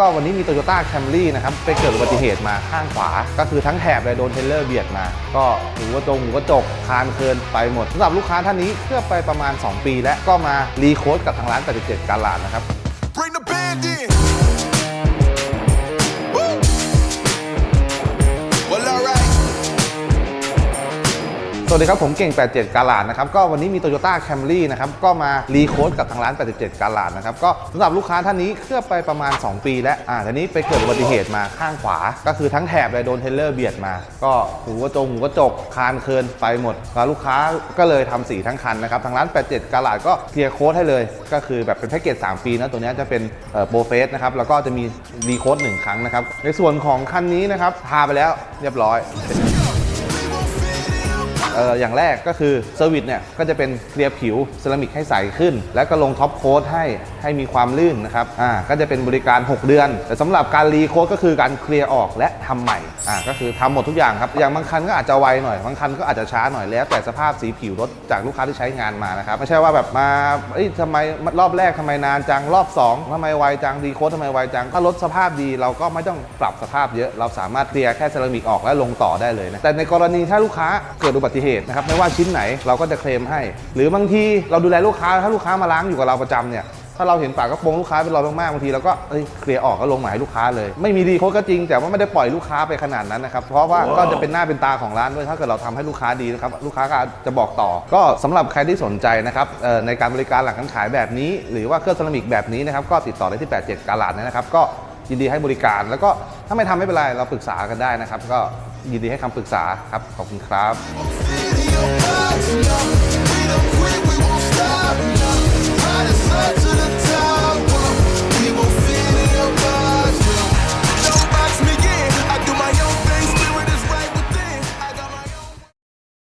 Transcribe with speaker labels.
Speaker 1: ก็วันนี้มี Toyota Camry นะครับ ไปเกิดอุบัติเหตุมาข้างขวา ก็คือทั้งแถบเลยโดนเทรลเลอร์เบียดมา ก็หูกระจงหูกระจก คานเคินไปหมดสำหรับลูกค้าท่านนี้เพื่อไปประมาณ 2 ปี แล้วก็มารีโค้ดกับทางร้าน87การลาดนะครับ วัสดีครับ ผมเก่ง 87 กาลาดนะครับ ก็วันนี้มี Toyota Camry นะครับ ก็มารีโค้ดกับทางร้าน 87 กาลาดนะครับ ก็สำหรับลูกค้าท่านนี้เคลือบไปประมาณ 2 ปีแล้ว อ่าทีนี้ไปเกิดอุบัติเหตุมาข้างขวา ก็คือทั้งแถบเลยโดนเทรลเลอร์เบียดมา ก็หูกระจงหูกระจก คานเคินไปหมด แล้วลูกค้าก็เลยทำสีทั้งคันนะครับ ทางร้าน 87 กาลาดก็เคลียร์โค้ดให้เลย ก็คือแบบเป็นแพ็กเกจ 3 ปีนะ ตัวนี้จะเป็นโปรเฟสนะครับ แล้วก็จะมีรีโค้ด1ครั้งนะครับ ในส่วนของคันนี้นะครับ ทาไปแล้วเรียบร้อย เอออย่างแรกก็คือเซอร์วิสเนี่ยก็จะเป็นเคลียร์ผิวเซรามิกให้ใสขึ้น แล้วก็ลงท็อปโค้ดให้ให้มีความลื่นนะครับอ่าก็จะเป็นบริการ 6 เดือน แต่สำหรับการรีโค้ดก็คือการเคลียร์ออกและทำใหม่อ่าก็คือทำหมดทุกอย่างครับอย่างบางคันก็อาจจะไวหน่อยบางคันก็อาจจะช้าหน่อยแล้ว แต่สภาพสีผิวรถจากลูกค้าที่ใช้งานมานะครับไม่ใช่ว่าแบบมาเอ้ยทำไมรอบแรกทำไมนานจังรอบสองทำไมไวจังรีโค้ดทำไมไวจังถ้ารถสภาพดีเราก็ไม่ต้องปรับสภาพเยอะเราสามารถเคลียร์แค่เซรามิกออกและลงต่อได้เลยนะแต่ในกรณีถ้าลูกค้าเกิดอุบัติเหตุนะครับไม่ว่าชิ้นไหนเราก็จะเคลมให้ หรือบางทีเราดูแลลูกค้าถ้าลูกค้ามาล้างอยู่กับเราประจำเนี่ยถ้าเราเห็นฝากระโปรงลูกค้าเป็นรอยมากๆบางทีเราก็เอ้ยเคลียร์ออกก็ลงหมายให้ลูกค้าเลย ไม่มีดีโค้ดก็จริงแต่ว่าไม่ได้ปล่อยลูกค้าไปขนาดนั้นนะครับเพราะว่าก็จะเป็นหน้าเป็นตาของร้านด้วยถ้าเกิดเราทำให้ลูกค้าดีนะครับลูกค้าก็จะบอกต่อ ก็สำหรับใครที่สนใจนะครับในการบริการหลังการขายแบบนี้ หรือว่าเครื่องเซรามิกแบบนี้นะครับก็ติดต่อได้ที่ 87 กาลาดนะครับก็ยินดีให้บริการ แล้วก็ถ้าไม่ทำไม่เป็นไรเราปรึกษากันได้นะครับก็ ยินดีให้คำปรึกษาครับ ขอบคุณครับ